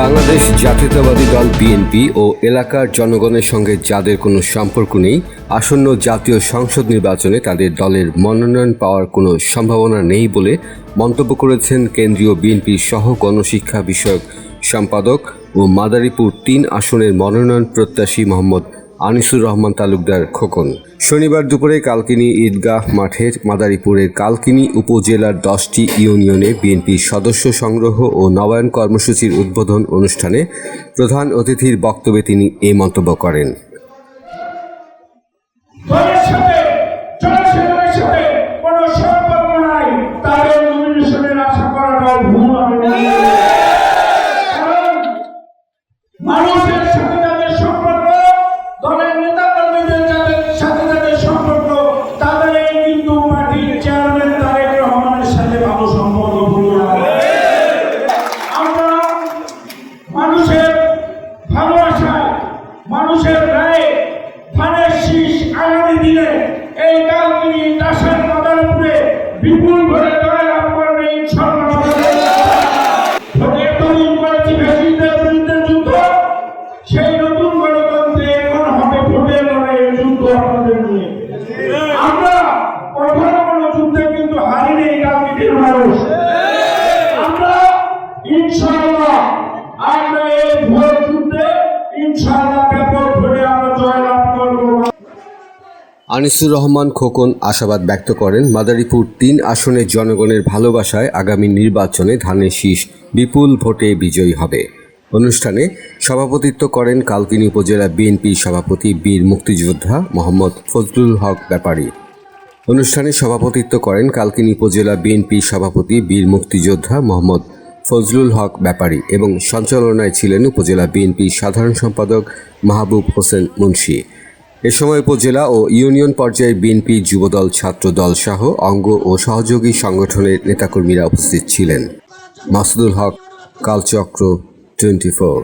বাংলাদেশ জাতীয়তাবাদী দল বিএনপি ও এলাকার জনগণের সঙ্গে যাদের কোনো সম্পর্ক নেই, আসন্ন জাতীয় সংসদ নির্বাচনে তাদের দলের মনোনয়ন পাওয়ার কোনো সম্ভাবনা নেই বলে মন্তব্য করেছেন কেন্দ্রীয় বিএনপি সহ গণশিক্ষা বিষয়ক সম্পাদক ও মাদারীপুর তিন আসনের মনোনয়ন প্রত্যাশী মোহাম্মদ আনিসুর রহমান তালুকদার খোকন। শনিবার দুপুরে কালকিনি ঈদগাহ মাঠের মাদারীপুরের কালকিনি উপজেলার দশটি ইউনিয়নে বিএনপির সদস্য সংগ্রহ ও নবায়ন কর্মসূচির উদ্বোধন অনুষ্ঠানে প্রধান অতিথির বক্তব্যে তিনি এই মন্তব্য করেন। মানুষের রায়ে ধানের শীষ আগামী দিনে এই কালকিনি দাসের মাদারপুরে বিপুল ভরে নতুন গণতন্ত্রে এখন হবে ভোটের লড়াইয়ের আমরা কখনো কোনো যুদ্ধে কিন্তু হারিনি মানুষ। আনিসুর রহমান খোকন আশাবাদ ব্যক্ত করেন, মাদারীপুর তিন আসনের জনগণের ভালোবাসায় আগামী নির্বাচনে ধানের শীষ বিপুল ভোটে বিজয়ী হবে। অনুষ্ঠানে সভাপতিত্ব করেন কালকিনি উপজেলা বিএনপি সভাপতি বীর মুক্তিযোদ্ধা মোহাম্মদ ফজলুল হক ব্যাপারী। অনুষ্ঠানে সভাপতিত্ব করেন কালকিনি উপজেলা বিএনপি সভাপতি বীর মুক্তিযোদ্ধা মোহাম্মদ ফজলুল হক ব্যাপারী এবং সঞ্চালনায় ছিলেন উপজেলা বিএনপি সাধারণ সম্পাদক মাহবুব হোসেন মুন্সি। এ সময় উপজেলা ও ইউনিয়ন পর্যায়ে বিএনপি যুবদল, ছাত্রদল সহ অঙ্গ ও সহযোগী সংগঠনের নেতাকর্মীরা উপস্থিত ছিলেন। Masudul Haque, Kalchakra twenty four.